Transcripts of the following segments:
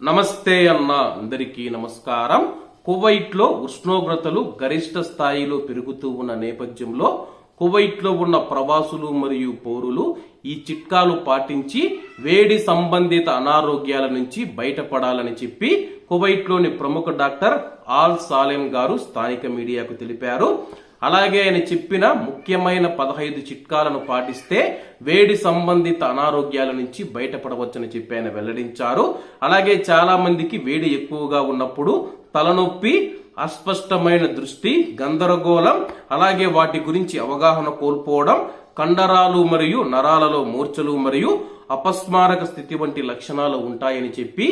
నమస్తే అన్న అందరికీ నమస్కారం. కువైట్లో ఉష్ణోగ్రతలు గరిష్ట స్థాయిలో పెరుగుతూ ఉన్న నేపథ్యంలో కువైట్లో ఉన్న ప్రవాసులు మరియు పౌరులు ఈ చిట్కాలు పాటించి వేడి సంబంధిత అనారోగ్యాల నుంచి బయటపడాలని చెప్పి కువైట్లోని ప్రముఖ డాక్టర్ ఆల్ సాలెం గారు స్థానిక మీడియాకు తెలిపారు. అలాగే ఆయన చెప్పిన ముఖ్యమైన పదహైదు చిట్కాలను పాటిస్తే వేడి సంబంధిత అనారోగ్యాల నుంచి బయటపడవచ్చని చెప్పి ఆయన వెల్లడించారు. అలాగే చాలా మందికి వేడి ఎక్కువగా ఉన్నప్పుడు తలనొప్పి అస్పష్టమైన దృష్టి గందరగోళం అలాగే వాటి గురించి అవగాహన కోల్పోవడం కండరాలు మరియు నరాలలో మూర్ఛలు మరియు అపస్మారక స్థితి వంటి లక్షణాలు ఉంటాయని చెప్పి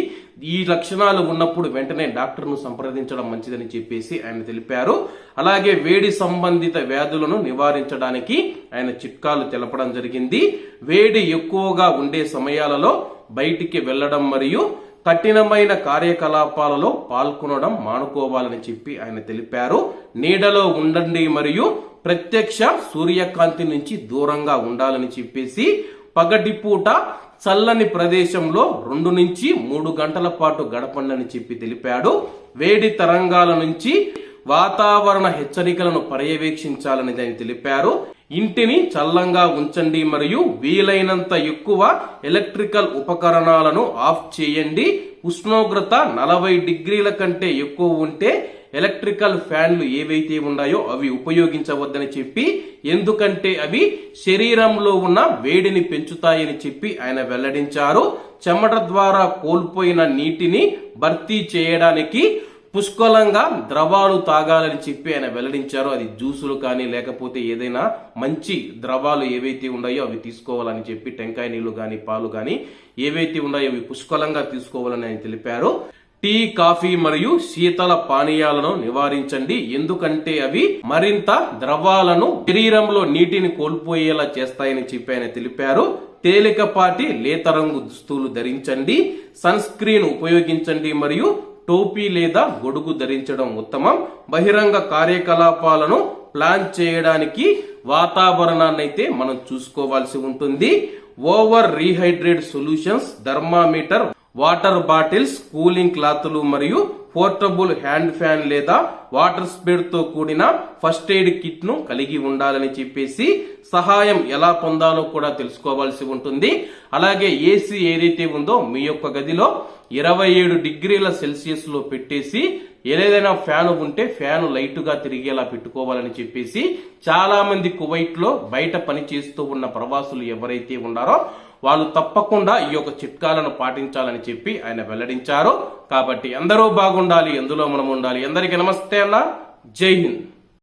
ఈ లక్షణాలు ఉన్నప్పుడు వెంటనే డాక్టర్ను సంప్రదించడం మంచిదని చెప్పేసి ఆయన తెలిపారు. అలాగే వేడి సంబంధిత వ్యాధులను నివారించడానికి ఆయన చిట్కాలు తెలపడం జరిగింది. వేడి ఎక్కువగా ఉండే సమయాలలో బయటికి వెళ్ళడం మరియు కఠినమైన కార్యకలాపాలలో పాల్గొనడం మానుకోవాలని చెప్పి ఆయన తెలిపారు. నీడలో ఉండండి మరియు ప్రత్యక్ష సూర్యకాంతి నుంచి దూరంగా ఉండాలని చెప్పేసి పగటిపూట చల్లని ప్రదేశంలో రెండు నుంచి మూడు గంటల పాటు గడపండి చెప్పి తెలిపాడు. వేడి తరంగాల నుంచి వాతావరణ హెచ్చరికలను పర్యవేక్షించాలని ఆయన తెలిపారు. ఇంటిని చల్లంగా ఉంచండి మరియు వీలైనంత ఎక్కువ ఎలక్ట్రికల్ ఉపకరణాలను ఆఫ్ చేయండి. ఉష్ణోగ్రత నలభై డిగ్రీల కంటే ఎక్కువ ఉంటే ఎలక్ట్రికల్ ఫ్యాన్లు ఏవైతే ఉన్నాయో అవి ఉపయోగించవద్దని చెప్పి ఎందుకంటే అవి శరీరంలో ఉన్న వేడిని పెంచుతాయని చెప్పి ఆయన వెల్లడించారు. చెమట ద్వారా కోల్పోయిన నీటిని భర్తీ చేయడానికి పుష్కలంగా ద్రవాలు తాగాలని చెప్పి ఆయన వెల్లడించారో అది జ్యూసులు కానీ లేకపోతే ఏదైనా మంచి ద్రవాలు ఏవైతే ఉన్నాయో అవి తీసుకోవాలని చెప్పి టెంకాయ నీళ్ళు కానీ పాలు కానీ ఏవైతే ఉన్నాయో అవి పుష్కలంగా తీసుకోవాలని ఆయన తెలిపారు. టీ కాఫీ మరియు శీతల పానీయాలను నివారించండి. ఎందుకంటే అవి మరింత ద్రవాలను శరీరంలో నీటిని కోల్పోయేలా చేస్తాయని చెప్పి ఆయన తెలిపారు. తేలికపాటి లేత రంగు దుస్తులు ధరించండి. సన్ స్క్రీన్ ఉపయోగించండి. మరియు టోపీ లేదా గొడుగు ధరించడం ఉత్తమం. బహిరంగ కార్యకలాపాలను ప్లాన్ చేయడానికి వాతావరణాన్ని అయితే మనం చూసుకోవాల్సి ఉంటుంది. Over rehydrate solutions thermometer water bottles cooling క్లాతులు మరియు పోర్టబుల్ హ్యాండ్ ఫ్యాన్ లేదా వాటర్ స్ప్రేడ్తో కూడిన ఫస్ట్ ఎయిడ్ కిట్ను కలిగి ఉండాలని చెప్పేసి సహాయం ఎలా పొందాలో కూడా తెలుసుకోవాల్సి ఉంటుంది. అలాగే ఏసీ ఏదైతే ఉందో మీ యొక్క గదిలో ఇరవై ఏడు డిగ్రీల సెల్సియస్లో పెట్టేసి ఏదైనా ఫ్యాన్ ఉంటే ఫ్యాన్ లైట్గా తిరిగేలా పెట్టుకోవాలని చెప్పేసి చాలా మంది కువైట్లో బయట పని చేస్తూ ఉన్న ప్రవాసులు ఎవరైతే ఉన్నారో వాళ్ళు తప్పకుండా ఈ యొక్క చిట్కాలను పాటించాలని చెప్పి ఆయన వెల్లడించారు. కాబట్టి అందరూ బాగుండాలి ఎందులో మనం ఉండాలి అందరికీ నమస్తే అన్న. జై హింద్.